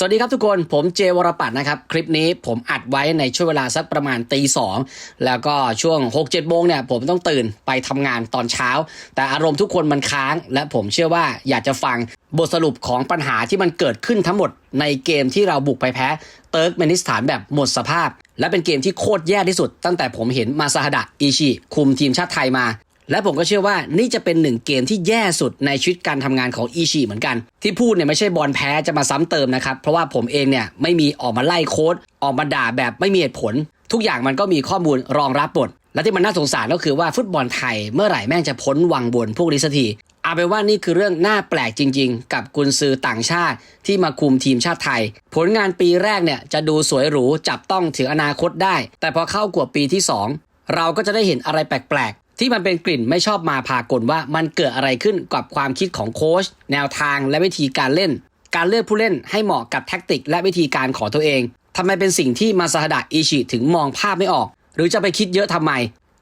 สวัสดีครับทุกคนผมเจวรปัตนะครับ คลิปนี้ผมอัดไว้ในช่วงเวลาสักประมาณตีสองแล้วก็ช่วง 6 7โมงเนี่ยผมต้องตื่นไปทำงานตอนเช้า แต่อารมณ์ทุกคนมันค้าง และผมเชื่อว่าอยากจะฟังบทสรุปของปัญหาที่มันเกิดขึ้นทั้งหมดในเกมที่เราบุกไปแพ้เติร์กเมนิสถานแบบหมดสภาพ และเป็นเกมที่โคตรแย่ที่สุด ตั้งแต่ผมเห็นมาซาฮดะอิชิคุมทีมชาติไทยมา และผมก็เชื่อว่านี่จะเป็นหนึ่งเกมที่แย่สุดในชีวิตการทำงานของอีชีเหมือนกัน ที่พูดเนี่ยไม่ใช่บอลแพ้จะมาซ้ำเติมนะครับ เพราะว่าผมเองเนี่ยไม่มีออกมาไล่โค้ดออกมาด่าแบบไม่มีเหตุผล ทุกอย่างมันก็มีข้อมูลรองรับหมดและที่มันน่าสงสารก็คือว่าฟุตบอลไทยเมื่อไหร่แม่งจะพ้นวังบนพวกนี้สักทีเอาเป็นว่านี่คือเรื่องน่าแปลกจริง ๆ กับกุนซือต่างชาติที่มาคุมทีมชาติไทย ผลงานปีแรกเนี่ยจะดูสวยหรูจับต้องถึงอนาคตได้ แต่พอเข้ากว่าปีที่สองเราก็จะได้เห็นอะไรแปลก ที่มันเป็นกลิ่นไม่ชอบมาพากลว่ามันเกิดอะไรขึ้นกับความคิดของโค้ชแนวทางและวิธีการเล่น การเลือกผู้เล่นให้เหมาะกับแท็กติก และวิธีการของตัวเองทำไมเป็นสิ่งที่มาซาฮดะอิชิถึงมองภาพไม่ออก หรือจะไปคิดเยอะทำไม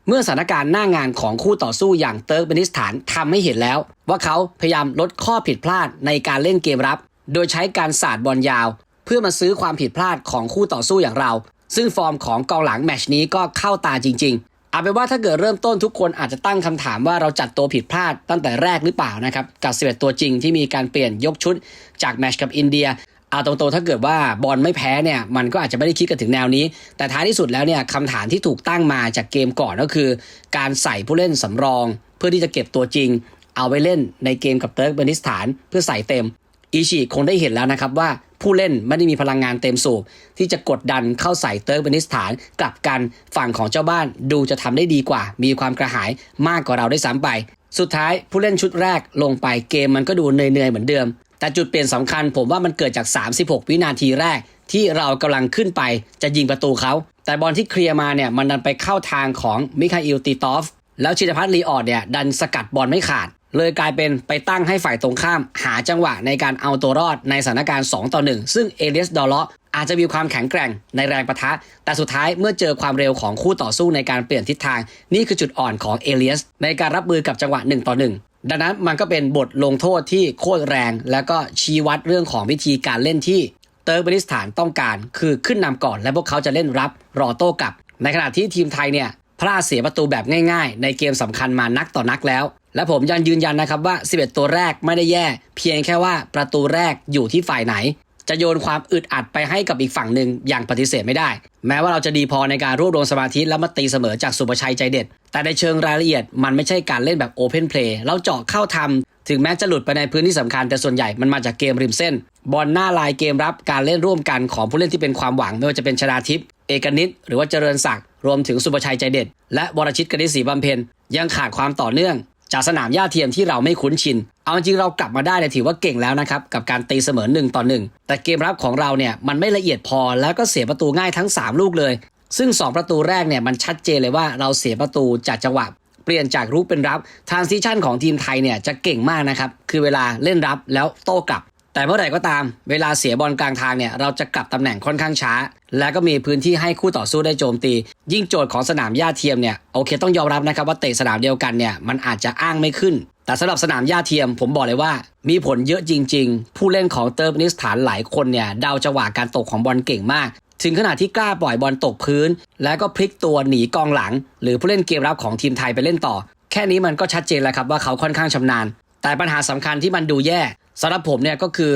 เมื่อสถานการณ์หน้างานของคู่ต่อสู้อย่างเติร์กเบนิสถานทำให้เห็นแล้ว ว่าเขาพยายามลดข้อผิดพลาดในการเล่นเกมรับ โดยใช้การสาดบอลยาว เพื่อมาซื้อความผิดพลาดของคู่ต่อสู้อย่างเรา ซึ่งฟอร์มของกองหลังแมชนี้ก็เข้าตาจริง ๆ เอาเป็นว่าถ้าเกิดเริ่มต้นทุกคนอาจจะตั้งคำถามว่าเราจัดตัวผิดพลาดตั้งแต่แรกหรือเปล่านะครับกับ11ตัวจริงที่มีการเปลี่ยนยกชุดจากแมชกับอินเดียเอาตรงๆถ้าเกิดว่าบอลไม่แพ้เนี่ยมันก็อาจจะไม่ได้คิดกันถึงแนวนี้ แต่ท้ายที่สุดแล้วเนี่ยคำถามที่ถูกตั้งมาจากเกมก่อนก็คือ การใส่ผู้เล่นสำรอง เพื่อที่จะเก็บตัวจริง เอาไว้เล่นในเกมกับเติร์กเบนิสถานเพื่อใส่เต็ม อีชีคงได้เห็นแล้วนะครับว่าผู้เล่นไม่ได้มีพลังงานเต็มสูบที่จะกดดันเข้าใส่เติร์กเบนิสถาน กลับกันฝั่งของเจ้าบ้านดูจะทำได้ดีกว่า มีความกระหายมากกว่าเราได้ซ้ำไป สุดท้ายผู้เล่นชุดแรกลงไปเกมมันก็ดูเหนื่อยๆเหมือนเดิม แต่จุดเปลี่ยนสำคัญผมว่ามันเกิดจาก 36 วินาทีแรกที่เรากำลังขึ้นไปจะยิงประตูเขา แต่บอลที่เคลียร์มาเนี่ยมันดันไปเข้าทางของมิคาอิลติตอฟแล้วชินพัฒน์ลีออดเนี่ยดันสกัดบอลไม่ขาด เลยกลายเป็นไปตั้งให้ฝ่ายตรงข้าม หาจังหวะในการเอาตัวรอดในสถานการณ์ 2 ต่อ 1 ซึ่งเอเลียสดอลเลาะอาจจะมีความแข็งแกร่งในแรงประทะ แต่สุดท้ายเมื่อเจอความเร็วของคู่ต่อสู้ในการเปลี่ยนทิศทาง นี่คือจุดอ่อนของเอเลียสในการรับมือกับจังหวะ1ต่อ1ดังนั้นมันก็เป็นบทลงโทษที่โคตรแรง แล้วก็ชี้วัดเรื่องของวิธีการเล่นที่เติร์กเบนิสถานต้องการคือขึ้นนำก่อน และพวกเขาจะเล่นรับรอโต้กลับ ในขณะที่ทีมไทยเนี่ยพลาดเสียประตูแบบง่ายๆ ในเกมสำคัญมานักต่อนักแล้ว และผมยังยืนยันนะครับว่า 11 ตัวแรกไม่ได้แย่ เพียงแค่ว่าประตูแรกอยู่ที่ฝ่ายไหน จะโยนความอึดอัดไปให้กับอีกฝั่งหนึ่งอย่างปฏิเสธไม่ได้ แม้ว่าเราจะดีพอในการรวบรวมสมาธิแล้วมาตีเสมอจากสุประชัยใจเด็ด แต่ในเชิงรายละเอียดมันไม่ใช่การเล่นแบบโอเพนเพลย์เราเจาะเข้าทำถึงแม้จะหลุดไปในพื้นที่สำคัญแต่ส่วนใหญ่มันมาจากเกมริมเส้น บอลหน้าลายเกมรับการเล่นร่วมกันของผู้เล่นที่เป็นความหวังไม่ว่าจะเป็นชนาทิพย์เอกนิตหรือว่าเจริญศักดิ์รวมถึงสุประชัยใจเด็ด และวรชิตกนิษฐ์ศรีบำเพ็ญยังขาดความต่อเนื่อง จากสนามหญ้าเทียมที่เราไม่คุ้นชิน เอาจริงเรากลับมาได้เนี่ยถือว่าเก่งแล้วนะครับ กับการตีเสมอ1ต่อ1แต่เกมรับของเราเนี่ยมันไม่ละเอียดพอแล้วก็เสียประตูง่ายทั้ง 3 ลูกเลย ซึ่ง 2 ประตูแรกเนี่ยมันชัดเจนเลยว่าเราเสียประตูจากจังหวะเปลี่ยนจากรุกเป็นรับทรานซิชันของทีมไทยเนี่ยจะเก่งมากนะครับคือเวลาเล่นรับแล้วโต้กลับ แต่เมื่อไหร่ก็ตามเวลาเสียบอลกลางทางเนี่ยเราจะกลับตำแหน่งค่อนข้างช้า และก็มีพื้นที่ให้คู่ต่อสู้ได้โจมตี ยิ่งโจทย์ของสนามหญ้าเทียมเนี่ยโอเคต้องยอมรับนะครับว่าเตะสนามเดียวกันเนี่ยมันอาจจะอ้างไม่ขึ้น แต่สำหรับสนามหญ้าเทียม ผมบอกเลยว่า มีผลเยอะจริง ๆ ผู้เล่นของเติร์กนิสถานหลายคนเนี่ยเดาจังหวะการตกของบอลเก่งมากถึงขนาดที่กล้าปล่อยบอลตกพื้น แล้วก็พลิกตัวหนีกองหลัง หรือผู้เล่นเกมรับของทีมไทยไปเล่นต่อ แค่นี้มันก็ชัดเจนแล้วครับว่าเขาค่อนข้างชำนาญ แต่ปัญหาสำคัญที่มันดูแย่ สำหรับผมเนี่ยก็คือ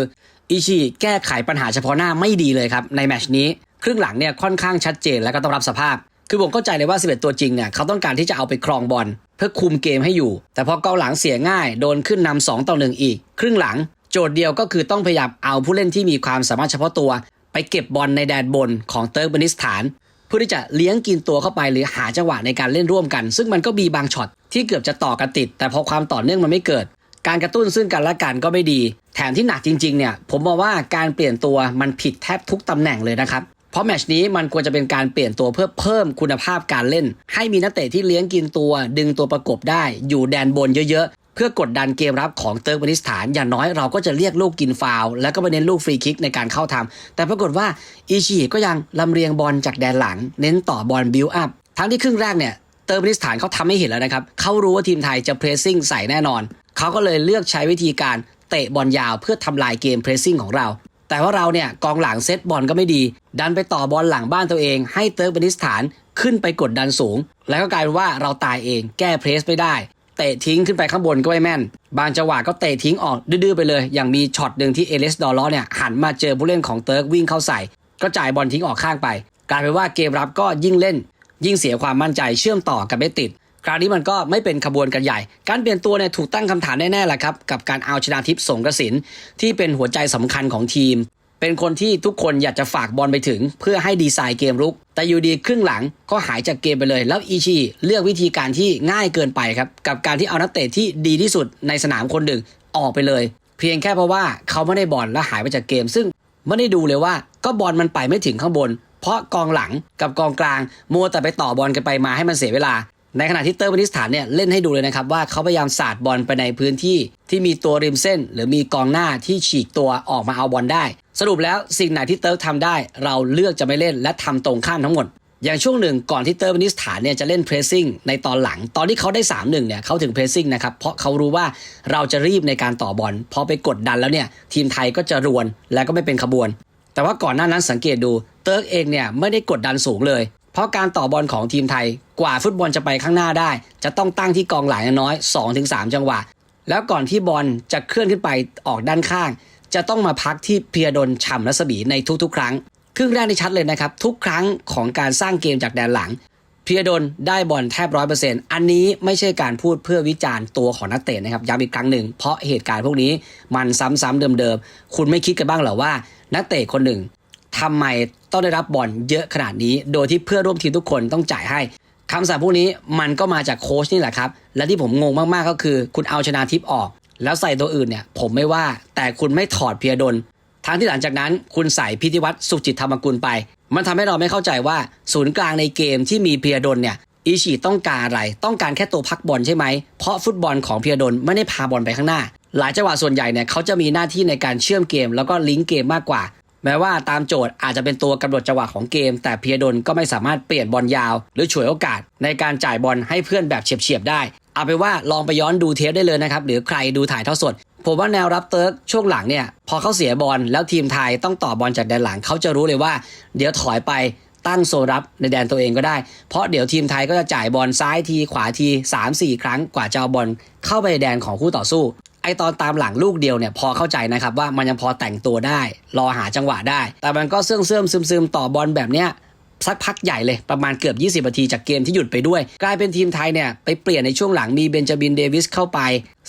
อิชิแก้ไขปัญหาเฉพาะหน้าไม่ดีเลยครับในแมชนี้ ครึ่งหลังเนี่ยค่อนข้างชัดเจนและก็ต้องรับสภาพ คือผมเข้าใจเลยว่า 11 ตัวจริงเนี่ยเขาต้องการที่จะเอาไปครองบอลเพื่อคุมเกมให้อยู่ แต่พอกองหลังเสียง่ายโดนขึ้นนำ2ต่อ 1 อีก ครึ่งหลัง โจทย์เดียวก็คือต้องพยายามเอาผู้เล่นที่มีความสามารถเฉพาะตัว ไปเก็บบอลในแดนบนของเติร์กเบนิสถาน เพื่อที่จะเลี้ยงกินตัวเข้าไปหรือหาจังหวะในการเล่นร่วมกัน ซึ่งมันก็มีบางช็อตที่เกือบจะต่อกันติด แต่พอความต่อเนื่องมันไม่เกิด การกระตุ้นซึ่งกันและกันก็ไม่ดี แถมที่หนักจริงๆเนี่ยผมมองว่าการเปลี่ยนตัวมันผิดแทบทุกตำแหน่งเลยนะครับเพราะแมตชนี้มันควรจะเป็นการเปลี่ยนตัวเพื่อเพิ่มคุณภาพการเล่น ให้มีนักเตะที่เลี้ยงกินตัว ดึงตัวประกบได้ อยู่แดนบนเยอะๆ เพื่อกดดันเกมรับของเติร์กเมนิสถาน อย่างน้อยเราก็จะเรียกลูกกินฟาว แล้วก็ไปเน้นลูกฟรีคิกในการเข้าทำแต่ปรากฏว่าอิชิก็ยังลำเรียงบอลจากแดนหลัง เน้นต่อบอลบิวอัพทั้งที่ครึ่งแรกเนี่ยเติร์กเมนิสถานเขาทำให้เห็นแล้วนะครับเขารู้ว่าทีมไทยจะเพรสซิ่งใส่แน่นอน เขาก็เลยเลือกใช้วิธีการเตะบอลยาวเพื่อทำลายเกมเพรสซิ่งของเรา แต่ว่าเราเนี่ยกองหลังเซตบอลก็ไม่ดี ดันไปต่อบอลหลังบ้านตัวเอง ให้เติร์กเบนิสถานขึ้นไปกดดันสูง แล้วก็กลายเป็นว่าเราตายเองแก้เพรสไม่ได้ เตะทิ้งขึ้นไปข้างบนก็ไม่แม่น บางจังหวะก็เตะทิ้งออกดื้อๆไปเลย อย่างมีช็อตหนึ่งที่เอเลสดอลล้อเนี่ยหันมาเจอผู้เล่นของเติร์กวิ่งเข้าใส่ ก็จ่ายบอลทิ้งออกข้างไป กลายเป็นว่าเกมรับก็ยิ่งเล่น ยิ่งเสียความมั่นใจเชื่อมต่อกันไม่ติด คราวนี้มันก็ไม่เป็นขบวนกันใหญ่ การเปลี่ยนตัวเนี่ยถูกตั้งคำถามแน่ๆแหละครับกับการเอาชนะทิพย์สงกระสินที่เป็นหัวใจสำคัญของทีม เป็นคนที่ทุกคนอยากจะฝากบอลไปถึง เพื่อให้ดีไซน์เกมรุก แต่อยู่ดีครึ่งหลังก็หายจากเกมไปเลย แล้วอีชีเลือกวิธีการที่ง่ายเกินไปครับกับการที่เอานักเตะที่ดีที่สุดในสนามคนหนึ่งออกไปเลย เพียงแค่เพราะว่าเขาไม่ได้บอลและหายไปจากเกม ซึ่งไม่ได้ดูเลยว่าก็บอลมันไปไม่ถึงข้างบน เพราะกองหลังกับกองกลางมัวแต่ไปต่อบอลกันไปมาให้มันเสียเวลา ในขณะที่เตอร์บนิสถานเนี่ยเล่นให้ดูเลยนะครับว่าเขาพยายามสาดบอลไปในพื้นที่ที่มีตัวริมเส้น หรือมีกองหน้าที่ฉีกตัวออกมาเอาบอลได้ สรุปแล้วสิ่งไหนที่เติร์กทำได้ เราเลือกจะไม่เล่นและทำตรงข้ามทั้งหมด อย่างช่วงหนึ่งก่อนที่เตอร์บนิสถานเนี่ยจะเล่นเพรสซิ่งในตอนหลัง ตอนที่เขาได้3-1เนี่ยเขาถึงเพรสซิ่งนะครับเพราะเขารู้ว่าเราจะรีบในการต่อบอลพอไปกดดันแล้วเนี่ยทีมไทยก็จะรวนและก็ไม่เป็นขบวน แต่ว่าก่อนหน้านั้นสังเกตดูเติร์กเองเนี่ยไม่ได้กดดันสูงเลย ราะการต่อบอลของทีมไทยกว่าฟุตบอลจะไปข้างหน้าได้ จะต้องตั้งที่กองหลังอย่างน้อย 2-3 จังหวะ แล้วก่อนที่บอลจะเคลื่อนขึ้นไปออกด้านข้าง จะต้องมาพักที่เพียดนฉ่ำรัศมีในทุกๆ ครั้ง ครึ่งแรกนี่ชัดเลยนะครับ ทุกครั้งของการสร้างเกมจากแดนหลัง เพียดนได้บอลแทบร้อยเปอร์เซ็นต์อันนี้ไม่ใช่การพูดเพื่อวิจารณ์ตัวของนักเตะนะครับย้ำอีกครั้งหนึ่งเพราะเหตุการณ์พวกนี้มันซ้ำๆเดิมๆคุณไม่คิดกันบ้างเหรอว่านักเตะคนหนึ่ง ทำไมต้องได้รับบอลเยอะขนาดนี้ โดยที่เพื่อนร่วมทีมทุกคนต้องจ่ายให้คำสั่งพวกนี้มันก็มาจากโค้ชนี่แหละครับ และที่ผมงงมากๆก็คือ คุณเอาชนะทิพย์ออก แล้วใส่ตัวอื่นเนี่ย ผมไม่ว่าแต่คุณไม่ถอดเพียดนทั้งที่หลังจากนั้นคุณใส่พิธิวัตรสุจิตธรรมกุลไป มันทำให้เราไม่เข้าใจว่าศูนย์กลางในเกมที่มีเพียดนเนี่ยอิชิต้องการอะไร ต้องการแค่ตัวพักบอลใช่ไหม เพราะฟุตบอลของเพียดนไม่ได้พาบอลไปข้างหน้า หลายจังหวะส่วนใหญ่เนี่ยเขาจะมีหน้าที่ในการเชื่อมเกม แล้วก็ลิงก์เกมมากกว่า แม้ว่าตามโจทย์อาจจะเป็นตัวกำหนดจังหวะของเกม แต่เพียดนก็ไม่สามารถเปลี่ยนบอลยาว หรือฉวยโอกาสในการจ่ายบอลให้เพื่อนแบบเฉียบๆได้ เอาไปว่าลองไปย้อนดูเทปได้เลยนะครับ หรือใครดูถ่ายทอดสด ผมว่าแนวรับเติร์กช่วงหลังเนี่ย พอเขาเสียบอลแล้วทีมไทยต้องต่อบอลจากแดนหลังเขาจะรู้เลยว่า เดี๋ยวถอยไปตั้งโซรับในแดนตัวเองก็ได้ เพราะเดี๋ยวทีมไทยก็จะจ่ายบอลซ้ายทีขวาที 3-4 ครั้งกว่าจะเอาบอลเข้าไปในแดนของคู่ต่อสู้ ไอตอนตามหลังลูกเดียวเนี่ยพอเข้าใจนะครับว่ามันยังพอแต่งตัวได้ รอหาจังหวะได้ แต่มันก็เสื่อมเสื่อมซึมซึมต่อบอลแบบเนี้ยสักพักใหญ่เลยประมาณเกือบ 20นาทีจากเกมที่หยุดไปด้วย กลายเป็นทีมไทยเนี่ยไปเปลี่ยนในช่วงหลังมีเบนจามินเดวิสเข้าไป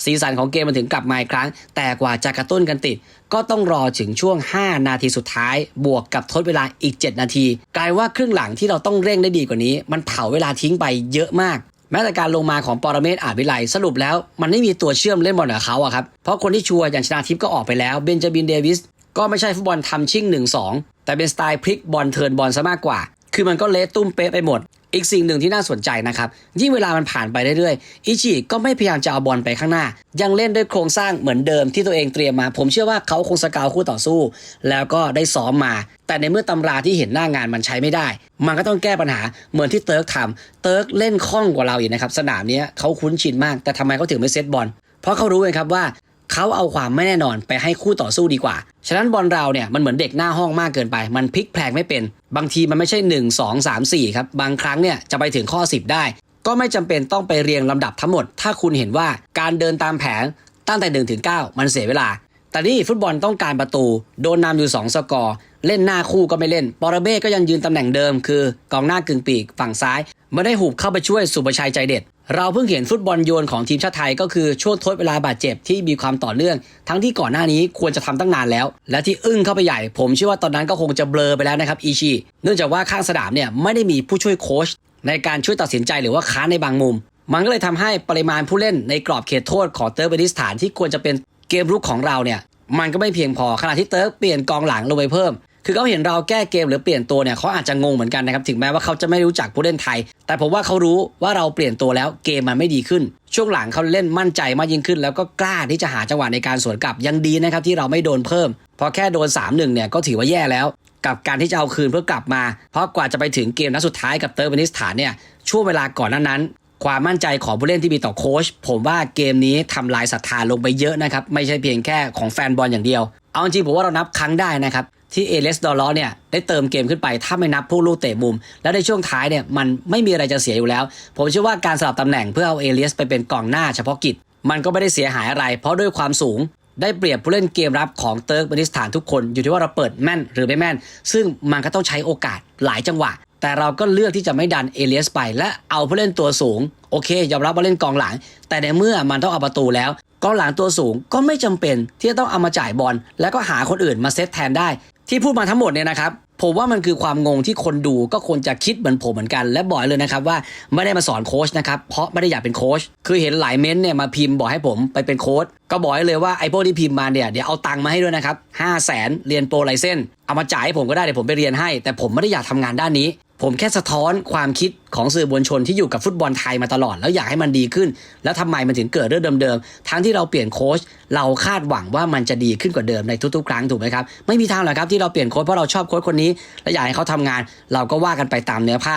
สีสันของเกมมันถึงกลับมาอีกครั้ง แต่กว่าจะกระตุ้นกันติด ก็ต้องรอถึงช่วง 5 นาทีสุดท้าย บวกกับทดเวลาอีก 7 นาที กลายว่าครึ่งหลังที่เราต้องเร่งได้ดีกว่านี้ มันเผาเวลาทิ้งไปเยอะมาก แม้แต่การลงมาของปรเมศอาจวิไลสรุปแล้ว มันไม่มีตัวเชื่อมเล่นบอลกับเขาอะครับ เพราะคนที่ชัวร์อย่างชนาทิพย์ก็ออกไปแล้วเบนจามินเดวิสก็ไม่ใช่ฟุตบอลทำชิ่ง 1-2 แต่เป็นสไตล์พลิกบอลเทิร์นบอลซะมากกว่า คือมันก็เละตุ้มเป๊ะไปหมด อีกสิ่งหนึ่งที่น่าสนใจนะครับ ยิ่งเวลามันผ่านไปเรื่อยๆอิชิก็ไม่พยายามจะเอาบอลไปข้างหน้า ยังเล่นด้วยโครงสร้างเหมือนเดิมที่ตัวเองเตรียมมา ผมเชื่อว่าเขาคงสกาวคู่ต่อสู้ แล้วก็ได้ซ้อมมา แต่ในเมื่อตำราที่เห็นหน้างานมันใช้ไม่ได้ มันก็ต้องแก้ปัญหาเหมือนที่เติร์กทำเติร์กเล่นคล่องกว่าเราอีกนะครับสนามนี้เขาคุ้นชินมาก แต่ทำไมเขาถึงไม่เซตบอลเพราะเขารู้เลยครับว่า เขาเอาความไม่แน่นอนไปให้คู่ต่อสู้ดีกว่า ฉะนั้นบอลเราเนี่ยมันเหมือนเด็กหน้าห้องมากเกินไป มันพลิกแพลงไม่เป็น บางทีมันไม่ใช่ 1 2 3 4 ครับ บางครั้งเนี่ยจะไปถึงข้อ 10 ได้ ก็ไม่จำเป็นต้องไปเรียงลำดับทั้งหมด ถ้าคุณเห็นว่าการเดินตามแผนตั้งแต่1ถึง9มันเสียเวลา แต่นี่ฟุตบอลต้องการประตู โดนนำอยู่ 2 สกอร์ เล่นหน้าคู่ก็ไม่เล่น ปอระเบ้ก็ยังยืนตำแหน่งเดิม คือกองหน้ากึ่งปีกฝั่งซ้ายไม่ได้หุบเข้าไปช่วยสุประชัยใจเด็ด เราเพิ่งเห็นฟุตบอลโยนของทีมชาติไทยก็คือช่วงทดเวลาบาดเจ็บที่มีความต่อเนื่อง ทั้งที่ก่อนหน้านี้ควรจะทำตั้งนานแล้ว และที่อึ้งเข้าไปใหญ่ ผมเชื่อว่าตอนนั้นก็คงจะเบลอไปแล้วนะครับอีชีเนื่องจากว่าข้างสนามเนี่ยไม่ได้มีผู้ช่วยโค้ชในการช่วยตัดสินใจหรือว่าค้านในบางมุม มันก็เลยทำให้ปริมาณผู้เล่นในกรอบเขตโทษของเติร์กเบนิสถานที่ควรจะเป็นเกมรุกของเราเนี่ยมันก็ไม่เพียงพอขณะที่เติร์กเปลี่ยนกองหลังลงไปเพิ่ม คือเขาเห็นเราแก้เกมหรือเปลี่ยนตัวเนี่ยเขาอาจจะงงเหมือนกันนะครับถึงแม้ว่าเขาจะไม่รู้จักผู้เล่นไทย แต่ผมว่าเขารู้ว่าเราเปลี่ยนตัวแล้วเกมมันไม่ดีขึ้น ช่วงหลังเขาเล่นมั่นใจมากยิ่งขึ้น แล้วก็กล้าที่จะหาจังหวะในการสวนกลับยังดีนะครับที่เราไม่โดนเพิ่มพอแค่โดน 3-1เนี่ยก็ถือว่าแย่แล้วกับการที่จะเอาคืนเพื่อกลับมา เพราะกว่าจะไปถึงเกมนัดสุดท้ายกับเติร์กเบนิสถานเนี่ยช่วงเวลาก่อนนั้นนั้น ความมั่นใจของผู้เล่นที่มีต่อโค้ชผมว่าเกมนี้ทำลายศรัทธาลงไปเยอะนะครับ ไม่ใช่เพียงแค่ของแฟนบอลอย่างเดียว เอาจริงผมว่าเรานับครั้งได้นะครับ ที่เอเลสดอลล์เนี่ยได้เติมเกมขึ้นไป ถ้าไม่นับพวกลูกเตะมุม แล้วในช่วงท้ายเนี่ยมันไม่มีอะไรจะเสียอยู่แล้ว ผมเชื่อว่าการสลับตำแหน่งเพื่อเอาเอเลสไปเป็นกองหน้าเฉพาะกิจ มันก็ไม่ได้เสียหายอะไร เพราะด้วยความสูงได้เปรียบผู้เล่นเกมรับของเติร์กเมนิสถานทุกคนอยู่ที่ว่าเราเปิดแม่นหรือไม่แม่น ซึ่งมันก็ต้องใช้โอกาสหลายจังหวะ แต่เราก็เลือกที่จะไม่ดันเอเลียสไป และเอาผู้เล่นตัวสูง โอเค ยอมรับว่าเล่นกองหลัง แต่ในเมื่อมันต้องเอาประตูแล้วกองหลังตัวสูงก็ไม่จำเป็นที่จะต้องเอามาจ่ายบอลแล้วก็หาคนอื่นมาเซตแทนได้ ที่พูดมาทั้งหมดเนี่ยนะครับผมว่ามันคือความงงที่คนดูก็ควรจะคิดเหมือนผมเหมือนกัน และบอกเลยนะครับว่าไม่ได้มาสอนโค้ชนะครับเพราะไม่ได้อยากเป็นโค้ชคือเห็นหลายเม้นต์เนี่ยมาพิมพ์บอกให้ผมไปเป็นโค้ชก็บอกให้เลยว่าไอ้พวกที่พิมพ์มาเนี่ยเดี๋ยวเอาตังค์มาให้ด้วยนะครับห้าแสนเรียนโปรไลเซนเอามาจ่ายให้ผมก็ได้เดี๋ยวผมไปเรียนให้ แต่ผมไม่ได้อยากทำงานด้านนี้ ผมแค่สะท้อนความคิดของสื่อมวลชนที่อยู่กับฟุตบอลไทยมาตลอด แล้วอยากให้มันดีขึ้น แล้วทำไมมันถึงเกิดเรื่องเดิมๆ ทั้งที่เราเปลี่ยนโค้ชเราคาดหวังว่ามันจะดีขึ้นกว่าเดิมในทุกๆ ครั้งถูกไหมครับ ไม่มีทางหรอกครับที่เราเปลี่ยนโค้ชเพราะเราชอบโค้ชคนนี้ และอยากให้เขาทำงาน เราก็ว่ากันไปตามเนื้อผ้า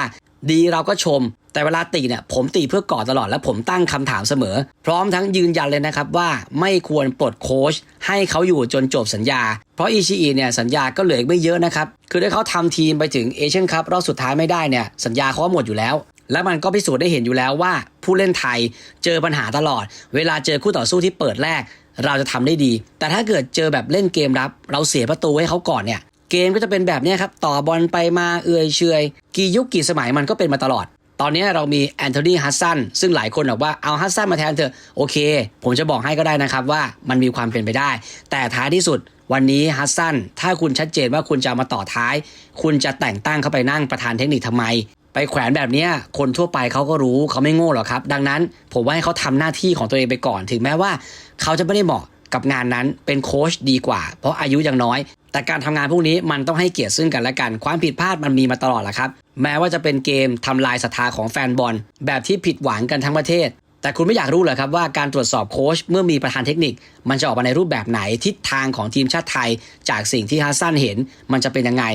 ดีเราก็ชม แต่เวลาตีเนี่ยผมตีเพื่อก่อตลอดและผมตั้งคำถามเสมอ พร้อมทั้งยืนยันเลยนะครับว่าไม่ควรปลดโค้ชให้เขาอยู่จนจบสัญญา เพราะอิชิอิเนี่ยสัญญาก็เหลืออีกไม่เยอะนะครับ คือถ้าเขาทำทีมไปถึงเอเชียนคัพรอบสุดท้ายไม่ได้เนี่ยสัญญาเขาหมดอยู่แล้วและมันก็พิสูจน์ได้เห็นอยู่แล้วว่า ผู้เล่นไทยเจอปัญหาตลอด เวลาเจอคู่ต่อสู้ที่เปิดแรก เราจะทำได้ดี แต่ถ้าเกิดเจอแบบเล่นเกมรับ เราเสียประตูให้เขาก่อนเนี่ย เกมก็จะเป็นแบบนี้ครับ ต่อบอลไปมาเอื่อยเฉยกี่ยุคกี่สมัยมันก็เป็นมาตลอด ตอนนี้เรามีแอนโทนีฮัสซันซึ่งหลายคนบอกว่าเอาฮัสซันมาแทนเถอะโอเค ผมจะบอกให้ก็ได้นะครับว่ามันมีความเป็นไปได้ แต่ท้ายที่สุดวันนี้ฮัสซันถ้าคุณชัดเจนว่าคุณจะมาต่อท้าย คุณจะแต่งตั้งเข้าไปนั่งประธานเทคนิคทำไม ไปแขวนแบบนี้คนทั่วไปเขาก็รู้เขาไม่โง่หรอกครับ ดังนั้นผมว่าให้เขาทำหน้าที่ของตัวเองไปก่อน ถึงแม้ว่าเขาจะไม่ได้เหมาะ กับงานนั้นเป็นโค้ชดีกว่า เพราะอายุยังน้อย แต่การทำงานพวกนี้มันต้องให้เกียรติซึ่งกันและกัน ความผิดพลาดมันมีมาตลอดแหละครับ แม้ว่าจะเป็นเกมทำลายศรัทธาของแฟนบอล แบบที่ผิดหวังกันทั้งประเทศ แต่คุณไม่อยากรู้เหรอครับว่าการตรวจสอบโค้ชเมื่อมีประธานเทคนิค มันจะออกมาในรูปแบบไหนทิศทางของทีมชาติไทย จากสิ่งที่ฮัสซันเห็นมันจะเป็นยังไง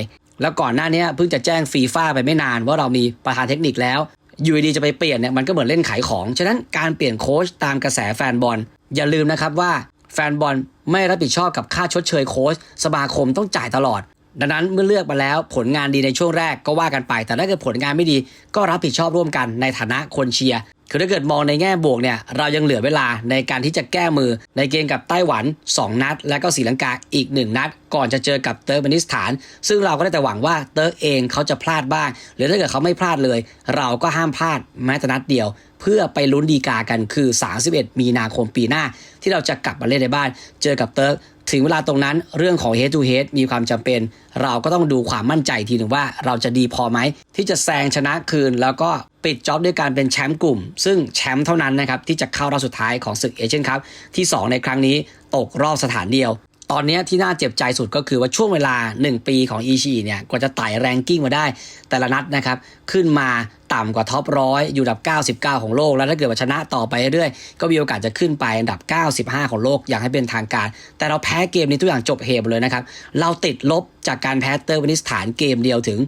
แล้วก่อนหน้านี้เพิ่งจะแจ้งฟีฟ่าไปไม่นานว่าเรามีประธานเทคนิคแล้วอยู่ดีจะไปเปลี่ยนเนี่ยมันก็เหมือนเล่นขายของ ฉะนั้นการเปลี่ยนโค้ชตามกระแสแฟนบอลอย่าลืมนะครับว่า แฟนบอลไม่รับผิดชอบกับค่าชดเชยโค้ชสมาคมต้องจ่ายตลอด ดังนั้นเมื่อเลือกมาแล้วผลงานดีในช่วงแรกก็ว่ากันไป แต่ถ้าเกิดผลงานไม่ดีก็รับผิดชอบร่วมกันในฐานะคนเชียร์คือถ้าเกิดมองในแง่บวกเนี่ยเรายังเหลือเวลาในการที่จะแก้มือในเกมกับไต้หวัน 2 นัด และก็ศรีลังกาอีก 1 นัด ก่อนจะเจอกับเติร์กเมนิสถาน ซึ่งเราก็ได้แต่หวังว่าเติร์กเองเขาจะพลาดบ้าง หรือถ้าเกิดเขาไม่พลาดเลย เราก็ห้ามพลาดแม้แต่นัดเดียว เพื่อไปลุ้นดีกากันคือ 31 มีนาคมปีหน้า ที่เราจะกลับมาเล่นในบ้าน เจอกับเติร์ก ถึงเวลาตรงนั้นเรื่องของ head to head มีความจำเป็น เราก็ต้องดูความมั่นใจทีหนึ่งว่าเราจะดีพอไหม ที่จะแซงชนะคืน แล้วก็ปิดจ็อบด้วยการเป็นแชมป์กลุ่ม ซึ่งแชมป์เท่านั้นนะครับที่จะเข้ารอบสุดท้ายของศึกเอเชียนคัพที่ 2 ในครั้งนี้ตกรอบสถานเดียว ตอนนี้ที่น่าเจ็บใจสุดก็คือว่าช่วงเวลา 1 ปีของอีชีเนี่ยกว่าจะไต่แรงกิ้งมาได้ แต่ละนัดนะครับ ขึ้นมาต่ำกว่าท็อปร้อยอยู่อันดับ 99 ของโลก แล้วถ้าเกิดว่าชนะต่อไปเรื่อยๆ ก็มีโอกาสจะขึ้นไปอันดับ 95 ของโลกอย่างให้เป็นทางการ แต่เราแพ้เกมนี้ทุกอย่างจบเหตุเลยนะครับ เราติดลบจากการแพ้เตอร์วานิสถานเกมเดียวถึง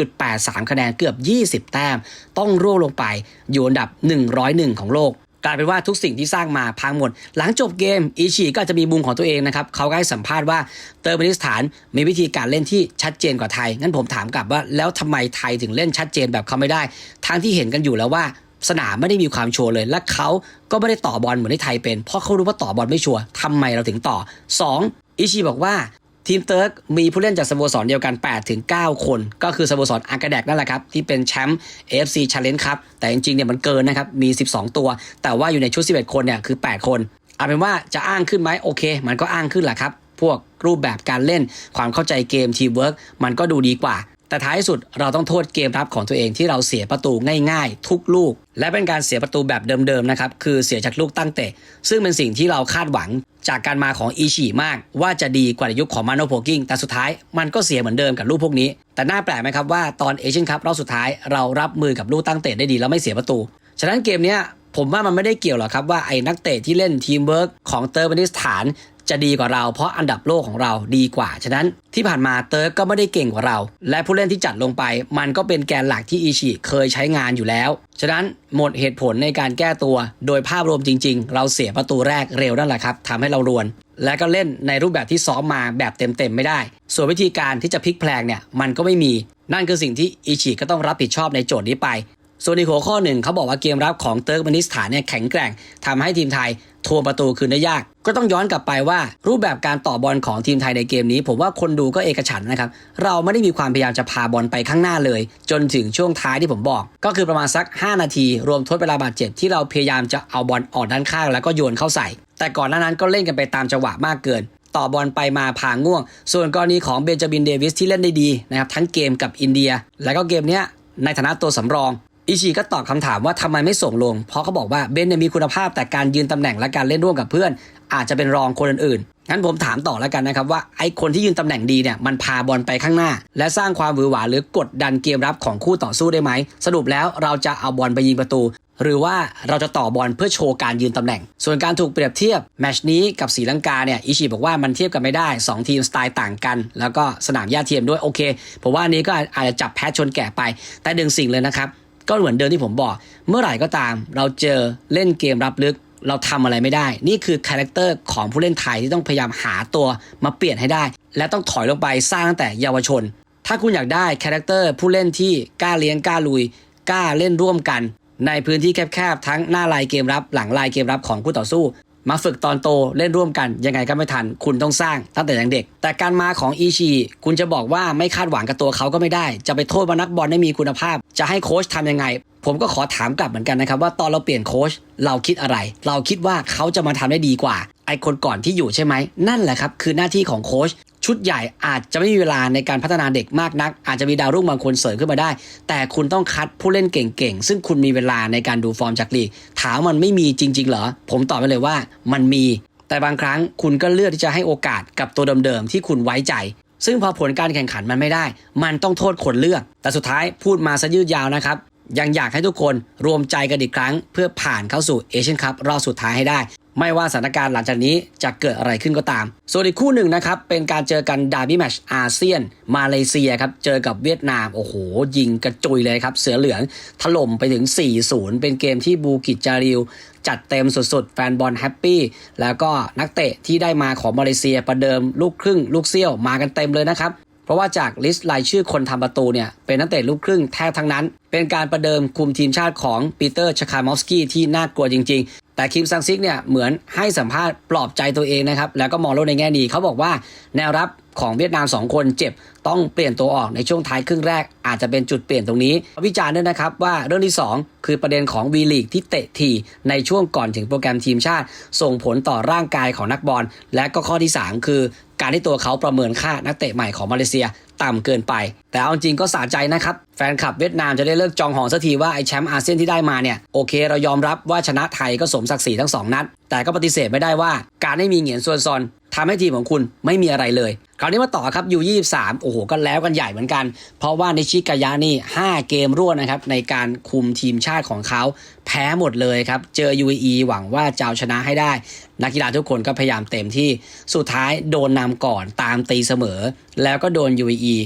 16.83 คะแนนเกือบ 20 แต้ม ต้องร่วงลงไปอยู่อันดับ 101 ของโลก กลายเป็นว่าทุกสิ่งที่สร้างมาพังหมด หลังจบเกมอีชีก็จะมีมุมของตัวเองนะครับเขาก็ให้สัมภาษณ์ว่าเตอร์กเบนิสถานมีวิธีการเล่นที่ชัดเจนกว่าไทย งั้นผมถามกลับว่าแล้วทำไมไทยถึงเล่นชัดเจนแบบเขาไม่ได้ ทั้งที่เห็นกันอยู่แล้วว่าสนามไม่ได้มีความชัวร์เลย และเขาก็ไม่ได้ต่อบอลเหมือนที่ไทยเป็น เพราะเขารู้ว่าต่อบอลไม่ชัวร์ทำไมเราถึงต่อ 2. อิชิบอกว่า ทีมเติร์กมีผู้เล่นจากสโมสรเดียวกัน 8 ถึง 9 คน ก็คือสโมสรอากาแดกนั่นแหละครับ ที่เป็นแชมป์ AFC Challenge ครับ แต่จริงๆเนี่ยมันเกินนะครับ มี 12 ตัว แต่ว่าอยู่ในชุด 11 คนเนี่ยคือ 8 คนเอาเป็นว่าจะอ้างขึ้นไหมโอเค มันก็อ้างขึ้นแหละครับ พวกรูปแบบการเล่นความเข้าใจเกมทีมเวิร์กมันก็ดูดีกว่า แต่ท้ายสุดเราต้องโทษเกมรับของตัวเองที่เราเสียประตูง่ายๆ ทุกลูก และเป็นการเสียประตูแบบเดิมๆนะครับคือเสียจากลูกตั้งเตะ ซึ่งเป็นสิ่งที่เราคาดหวังจากการมาของอีชีมาก ว่าจะดีกว่าในยุคของมาโนโพกิ้งแต่สุดท้ายมันก็เสียเหมือนเดิมกับลูกพวกนี้ แต่น่าแปลกไหมครับว่าตอนเอเชียนคัพรอบสุดท้ายเรารับมือกับลูกตั้งเตะได้ดีแล้วไม่เสียประตู ฉะนั้นเกมนี้ผมว่ามันไม่ได้เกี่ยวหรอกครับว่าไอ้นักเตะที่เล่นทีมเวิร์กของเตอร์เบนิสถาน จะดีกว่าเรา เพราะอันดับโลกของเราดีกว่า ฉะนั้นที่ผ่านมาเติร์กก็ไม่ได้เก่งกว่าเรา และผู้เล่นที่จัดลงไป มันก็เป็นแกนหลักที่อิชิเคยใช้งานอยู่แล้ว ฉะนั้นหมดเหตุผลในการแก้ตัว โดยภาพรวมจริง ๆ เราเสียประตูแรกเร็วนั่นแหละครับทำให้เรารวน และก็เล่นในรูปแบบที่ซ้อมมาแบบเต็มๆไม่ได้ ส่วนวิธีการที่จะพลิกแพลงเนี่ยมันก็ไม่มี นั่นคือสิ่งที่อิชิก็ต้องรับผิดชอบในโจทย์นี้ไปส่วนอีกหัวข้อหนึ่งเขาบอกว่าเกมรับของเติร์กเมนิสถานเนี่ยแข็งแกร่งทำให้ทีมไทย ทวงประตูคืนได้ยาก ก็ต้องย้อนกลับไปว่า รูปแบบการต่อบอลของทีมไทยในเกมนี้ ผมว่าคนดูก็เอกฉันนะครับ เราไม่ได้มีความพยายามจะพาบอลไปข้างหน้าเลย จนถึงช่วงท้ายที่ผมบอก ก็คือประมาณสัก 5 นาที รวมทดเวลาบาดเจ็บที่เราพยายามจะเอาบอลออกด้านข้างแล้วก็โยนเข้าใส่ แต่ก่อนหน้านั้นก็เล่นกันไปตามจังหวะมากเกินต่อบอลไปมาพาง่วง ส่วนกรณีของเบนจามินเดวิสที่เล่นได้ดีนะครับทั้งเกมกับอินเดีย แล้วก็เกมเนี้ยในฐานะตัวสำรอง อิชิก็ตอบคำถามว่าทำไมไม่ส่งลง เพราะเขาบอกว่าเบนเนี่ยมีคุณภาพแต่การยืนตำแหน่งและการเล่นร่วมกับเพื่อน อาจจะเป็นรองคนอื่นๆงั้นผมถามต่อแล้วกันนะครับว่าไอ้คนที่ยืนตำแหน่งดีเนี่ยมันพาบอลไปข้างหน้า และสร้างความหวือหวาหรือกดดันเกมรับของคู่ต่อสู้ได้ไหมสรุปแล้วเราจะเอาบอลไปยิงประตู หรือว่าเราจะต่อบอลเพื่อโชว์การยืนตำแหน่ง ส่วนการถูกเปรียบเทียบแมชนี้กับศรีลังกาเนี่ยอิชิบอกว่ามันเทียบกันไม่ได้ 2 ทีมสไตล์ต่างกัน แล้วก็สนามหญ้าเทียมด้วยโอเคผมว่านนี้ก็อาจจะจับแพ้ชนแก่ไปแต่ดึงสิ่งเลยนะครับ ก็เหมือนเดิมที่ผมบอก เมื่อไหร่ก็ตาม เราเจอเล่นเกมรับลึก เราทำอะไรไม่ได้ นี่คือคาแรคเตอร์ของผู้เล่นไทยที่ต้องพยายามหาตัวมาเปลี่ยนให้ได้ และต้องถอยลงไปสร้างตั้งแต่เยาวชน ถ้าคุณอยากได้คาแรคเตอร์ผู้เล่นที่กล้าเลี้ยงกล้าลุยกล้าเล่นร่วมกัน ในพื้นที่แคบๆทั้งหน้าลายเกมรับ หลังลายเกมรับของคู่ต่อสู้ มาฝึกตอนโตเล่นร่วมกันยังไงก็ไม่ทัน คุณต้องสร้างตั้งแต่ยังเด็ก แต่การมาของอีชีคุณจะบอกว่าไม่คาดหวังกับตัวเขาก็ไม่ได้ จะไปโทษว่านักบอลไม่มีคุณภาพ จะให้โค้ชทำยังไง ผมก็ขอถามกลับเหมือนกันนะครับว่าตอนเราเปลี่ยนโค้ชเราคิดอะไร เราคิดว่าเขาจะมาทำได้ดีกว่า ไอคนก่อนที่อยู่ใช่ไหมนั่นแหละครับคือหน้าที่ของโค้ช ชุดใหญ่อาจจะไม่มีเวลาในการพัฒนาเด็กมากนัก อาจจะมีดาวรุ่งบางคนเสริมขึ้นมาได้ แต่คุณต้องคัดผู้เล่นเก่งๆ ซึ่งคุณมีเวลาในการดูฟอร์มจากลีก ถามมันไม่มีจริง ๆ เหรอ ผมตอบไปเลยว่ามันมี แต่บางครั้งคุณก็เลือกที่จะให้โอกาสกับตัวเดิมๆที่คุณไว้ใจ ซึ่งพอผลการแข่งขันมันไม่ได้ มันต้องโทษคนเลือก แต่สุดท้ายพูดมาซะยืดยาวนะครับยังอยากให้ทุกคนรวมใจกันอีกครั้ง เพื่อผ่านเข้าสู่เอเชียนคัพรอบสุดท้ายให้ได้ ไม่ว่าสถานการณ์หลังจากนี้จะเกิดอะไรขึ้นก็ตาม ส่วนอีกคู่หนึ่งนะครับ เป็นการเจอกันดาร์บี้แมชอาเซียน มาเลเซียครับ เจอกับเวียดนาม โอ้โห ยิงกระจุยเลยครับ เสือเหลืองถล่มไปถึง 4-0 เป็นเกมที่บูกิจจาริว จัดเต็มสุดๆ แฟนบอลแฮปปี้ แล้วก็นักเตะที่ได้มาของมาเลเซียประเดิมลูกครึ่ง ลูกเซี่ยวมากันเต็มเลยนะครับเพราะว่าจากลิสต์รายชื่อคนทำประตูเนี่ย เป็นนักเตะลูกครึ่งแทบทั้งนั้น เป็นการประเดิมคุมทีมชาติของปีเตอร์ชคามอฟสกี้ที่น่ากลัวจริงๆ แต่คิมซังซิกเนี่ยเหมือนให้สัมภาษณ์ปลอบใจตัวเองนะครับ แล้วก็มองโลกในแง่ดีเขาบอกว่าแนวรับของเวียดนาม 2 คนเจ็บต้องเปลี่ยนตัวออกในช่วงท้ายครึ่งแรก อาจจะเป็นจุดเปลี่ยนตรงนี้ วิจารณ์ด้วยนะครับว่าเรื่องที่ 2 คือประเด็นของวีลีกที่เตะทีในช่วงก่อนถึงโปรแกรมทีมชาติ ส่งผลต่อร่างกายของนักบอลและก็ข้อที่ 3 คือการที่ตัวเขาประเมินค่านักเตะใหม่ของมาเลเซีย ต่ำเกินไป แต่เอาจริงก็สะใจนะครับแฟนคลับเวียดนามจะได้เลิกจองหองสักทีว่าไอแชมป์อาเซียนที่ได้มาเนี่ยโอเคเรายอมรับว่าชนะไทยก็สมศักดิ์ศรีทั้งสองนัด แต่ก็ปฏิเสธไม่ได้ว่าการไม่มีเหงียนส่วนซอนทำให้ทีมของคุณไม่มีอะไรเลย ราวนี้มาต่อครับยู23โอ้โหก็แล้วกันใหญ่เหมือนกัน เพราะว่านิชิกายะนี่ 5 เกมรวดนะครับในการคุมทีมชาติของเขาแพ้หมดเลยครับ เจอ UAE หวังว่าจะเอาชนะให้ได้ นักกีฬาทุกคนก็พยายามเต็มที่สุดท้ายโดนนำก่อนตามตีเสมอ แล้วก็โดน UAE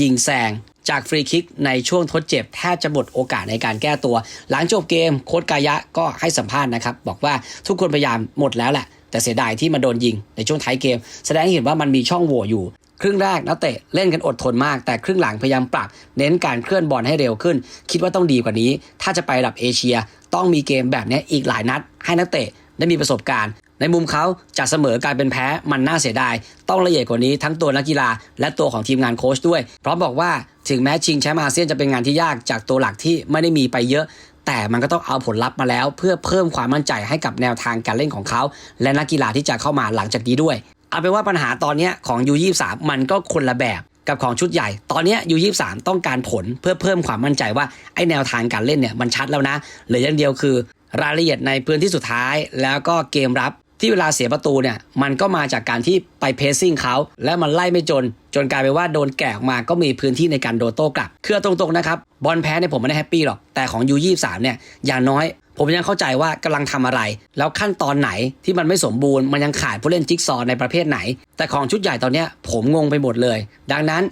ยิงแซงจากฟรีคิกในช่วงทดเจ็บแทบจะหมดโอกาสในการแก้ตัว หลังจบเกมโค้ชกายะก็ให้สัมภาษณ์นะครับ บอกว่าทุกคนพยายามหมดแล้วแหละ แต่เสียดายที่มาโดนยิงในช่วงท้ายเกม แสดงให้เห็นว่ามันมีช่องโหว่อยู่ ครึ่งแรกนักเตะเล่นกันอดทนมาก แต่ครึ่งหลังพยายามปรับเน้นการเคลื่อนบอลให้เร็วขึ้น คิดว่าต้องดีกว่านี้ ถ้าจะไประดับเอเชีย ต้องมีเกมแบบนี้อีกหลายนัด ให้นักเตะได้มีประสบการณ์ ในมุมเขาจะเสมอกลายเป็นแพ้มันน่าเสียดาย ต้องละเอียดกว่านี้ทั้งตัวนักกีฬา และตัวของทีมงานโค้ชด้วยพราะบอกว่าถึงแม้ชิงแชมป์อาเซียนจะเป็นงานที่ยากจากตัวหลักที่ไม่ได้มีไปเยอะ แต่มันก็ต้องเอาผลลัพธ์มาแล้ว เพื่อเพิ่มความมั่นใจให้กับแนวทางการเล่นของเขา และนักกีฬาที่จะเข้ามาหลังจากนี้ด้วย เอาเป็นว่าปัญหาตอนนี้ของ U23 มันก็คนละแบบกับของชุดใหญ่ ตอนนี้ยู23ต้องการผลเพื่อเพิ่มความมั่นใจว่าไอแนวทางการเล่นเนี่ยมันชัดแล้วนะ เหลืออย่างเดียวคือ รายละเอียดในพื้นที่สุดท้าย แล้วก็เกมรับ ที่เวลาเสียประตูเนี่ยมันก็มาจากการที่ไปเพสซิ่งเขาและมันไล่ไม่จน จนกลายเป็นว่าโดนแกะออกมาก็มีพื้นที่ในการโดนโต้กลับคือเอาตรงๆนะครับบอลแพ้เนี่ยผมไม่ได้แฮปปี้หรอกแต่ของ U23 เนี่ยอย่างน้อย ผมยังเข้าใจว่ากำลังทำอะไร แล้วขั้นตอนไหนที่มันไม่สมบูรณ์มันยังขาดผู้เล่นจิ๊กซอว์ในประเภทไหน แต่ของชุดใหญ่ตอนเนี้ยผมงงไปหมดเลย ดังนั้น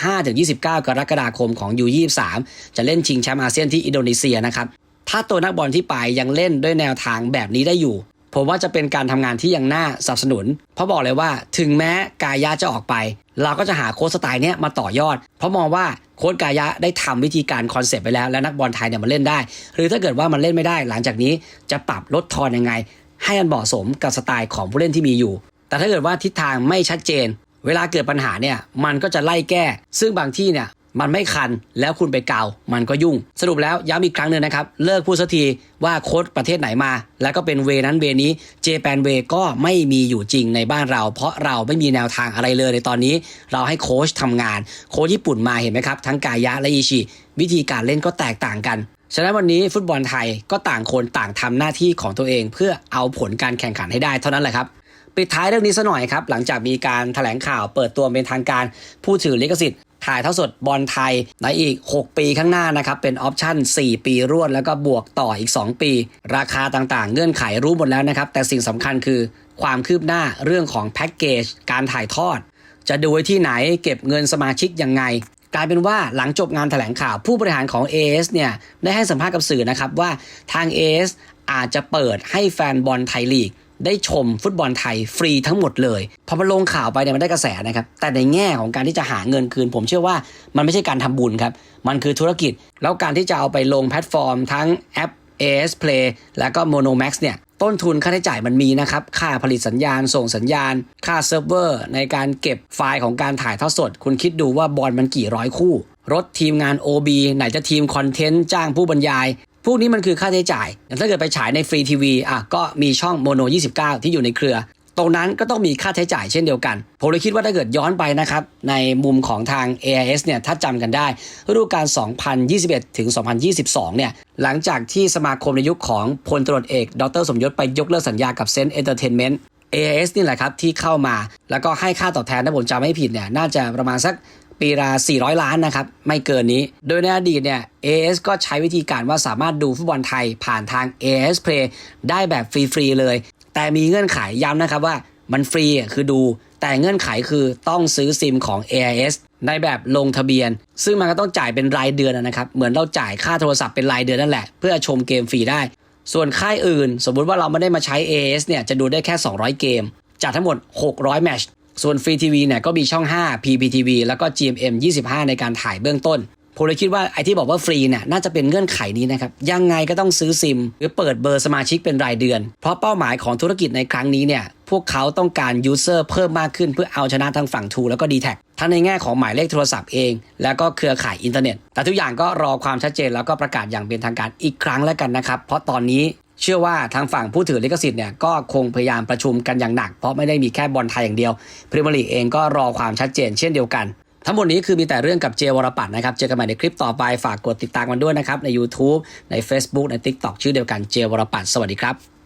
15-29 กรกฎาคมของ U23 จะเล่นชิงแชมป์อาเซียนที่อินโดนีเซียนะครับถ้าตัวนักบอลที่ไปยังเล่นด้วยแนวทางแบบนี้ได้อยู่ ผมว่าจะเป็นการทำงานที่ยังน่าสนับสนุน เพราะบอกเลยว่าถึงแม้กายะจะออกไป เราก็จะหาโค้ชสไตล์เนี้ยมาต่อยอด เพราะมองว่าโค้ชกายะได้ทำวิธีการคอนเซปต์ไปแล้ว และนักบอลไทยเนี่ยมันเล่นได้ หรือถ้าเกิดว่ามันเล่นไม่ได้ หลังจากนี้จะปรับลดทอนยังไง ให้มันเหมาะสมกับสไตล์ของผู้เล่นที่มีอยู่ แต่ถ้าเกิดว่าทิศทางไม่ชัดเจน เวลาเกิดปัญหาเนี่ยมันก็จะไล่แก้ ซึ่งบางที่เนี่ย มันไม่คันแล้วคุณไปเกามันก็ยุ่ง สรุปแล้วย้ำอีกครั้งหนึ่งนะครับ เลิกพูดสักทีว่าโค้ดประเทศไหนมา แล้วก็เป็นเวนั้นเวนี้เจแปนเวก็ไม่มีอยู่จริงในบ้านเรา เพราะเราไม่มีแนวทางอะไรเลยในตอนนี้ เราให้โค้ชทำงาน โค้ชญี่ปุ่นมาเห็นไหมครับ ทั้งกายะและอิชิวิธีการเล่นก็แตกต่างกันฉะนั้นวันนี้ฟุตบอลไทยก็ต่างคนต่างทำหน้าที่ของตัวเอง เพื่อเอาผลการแข่งขันให้ได้เท่านั้นแหละครับปิดท้ายเรื่องนี้ซะหน่อยครับ หลังจากมีการถแถลงข่าวเปิดตัวเป็นทางการผู้ถือลิขสิทธิ์ ถ่ายเท่าสดบอลไทยในอีก 6 ปีข้างหน้านะครับ เป็นออปชั่น 4 ปีรวดแล้วก็บวกต่ออีก 2 ปี ราคาต่างๆ เงื่อนไขรู้หมดแล้วนะครับ แต่สิ่งสำคัญคือความคืบหน้าเรื่องของแพ็กเกจการถ่ายทอด จะดูไว้ที่ไหนเก็บเงินสมาชิกยังไง กลายเป็นว่าหลังจบงานแถลงข่าวผู้บริหารของ AS เนี่ยได้ให้สัมภาษณ์กับสื่อนะครับว่าทาง AS อาจจะเปิดให้แฟนบอลไทยลีก ได้ชมฟุตบอลไทยฟรีทั้งหมดเลยพอมันลงข่าวไปเนี่ยมันได้กระแสนะครับ แต่ในแง่ของการที่จะหาเงินคืน ผมเชื่อว่ามันไม่ใช่การทำบุญครับ มันคือธุรกิจ แล้วการที่จะเอาไปลงแพลตฟอร์ม ทั้งแอป AS Play แล้วก็ Monomax เนี่ยต้นทุนค่าใช้จ่ายมันมีนะครับ ค่าผลิตสัญญาณ ส่งสัญญาณ ค่าเซิร์ฟเวอร์ ในการเก็บไฟล์ของการถ่ายทอดสด คุณคิดดูว่าบอลมันกี่ร้อยคู่ รถทีมงาน OB ไหนจะทีมคอนเทนต์ จ้างผู้บรรยาย วกนี้มันคือค่าใช้จ่าย อย่างถ้าเกิดไปฉายในฟรีทีวีอะก็มีช่องโมโน 29 ที่อยู่ในเครือ ตรงนั้นก็ต้องมีค่าใช้จ่ายเช่นเดียวกัน ผมเลยคิดว่าถ้าเกิดย้อนไปนะครับ ในมุมของทาง AIS เนี่ยถ้าจำกันได้ฤดูกาล 2021 ถึง 2022 เนี่ยหลังจากที่สมาคมในยุคของพลตรวจเอก ดรสมยศไปยกเลิกสัญญากับเซนต์เอนเตอร์เทนเมนต์ AIS นี่แหละครับที่เข้ามา แล้วก็ให้ค่าตอบแทนถ้าผมจำไม่ผิดเนี่ยน่าจะประมาณสัก ปีละ400 ล้านนะครับ ไม่เกินนี้ โดยในอดีตเนี่ย AS ก็ใช้วิธีการว่าสามารถดูฟุตบอลไทยผ่านทาง AS Play ได้แบบฟรีๆเลย แต่มีเงื่อนไขย้ำนะครับว่ามันฟรีคือดู แต่เงื่อนไขคือต้องซื้อซิมของ AIS ในแบบลงทะเบียน ซึ่งมันก็ต้องจ่ายเป็นรายเดือนนะครับ เหมือนเราจ่ายค่าโทรศัพท์เป็นรายเดือนนั่นแหละ เพื่อชมเกมฟรีได้ ส่วนค่ายอื่น สมมุติว่าเราไม่ได้มาใช้ AS เนี่ยจะดูได้แค่ 200 เกม จากทั้งหมด 600 แมตช์ ส่วนฟรีทีวีเนี่ยก็มีช่อง 5 PPTV แล้วก็ GMM 25 ในการถ่ายเบื้องต้น ผมเลยคิดว่าไอ้ที่บอกว่าฟรีเนี่ยน่าจะเป็นเงื่อนไขนี้นะครับ ยังไงก็ต้องซื้อซิม หรือเปิดเบอร์สมาชิกเป็นรายเดือน เพราะเป้าหมายของธุรกิจในครั้งนี้เนี่ยพวกเขาต้องการยูเซอร์เพิ่มมากขึ้นเพื่อเอาชนะทางฝั่ง True แล้วก็ d t แท็ทั้งในแง่ของหมายเลขโทรศัพท์เอง แล้วก็เครือข่ายอินเทอร์เน็ต แต่ทุกอย่างก็รอความชัดเจนแล้วก็ประกาศอย่างเป็นทางการอีกครั้งแล้วกันนะครับ เพราะตอนนี้ เชื่อว่าทางฝั่งผู้ถือลิขสิทธิ์เนี่ยก็คงพยายามประชุมกันอย่างหนัก เพราะไม่ได้มีแค่บอลไทยอย่างเดียวพรีเมียร์ลีกเองก็รอความชัดเจนเช่นเดียวกัน ทั้งหมดนี้คือมีแต่เรื่องกับเจวรปัตนนะครับ เจอกันใหม่ในคลิปต่อไปฝากกดติดตามกันด้วยนะครับ ใน YouTube ใน Facebook ใน TikTok ชื่อเดียวกันเจวรปัตสวัสดีครับ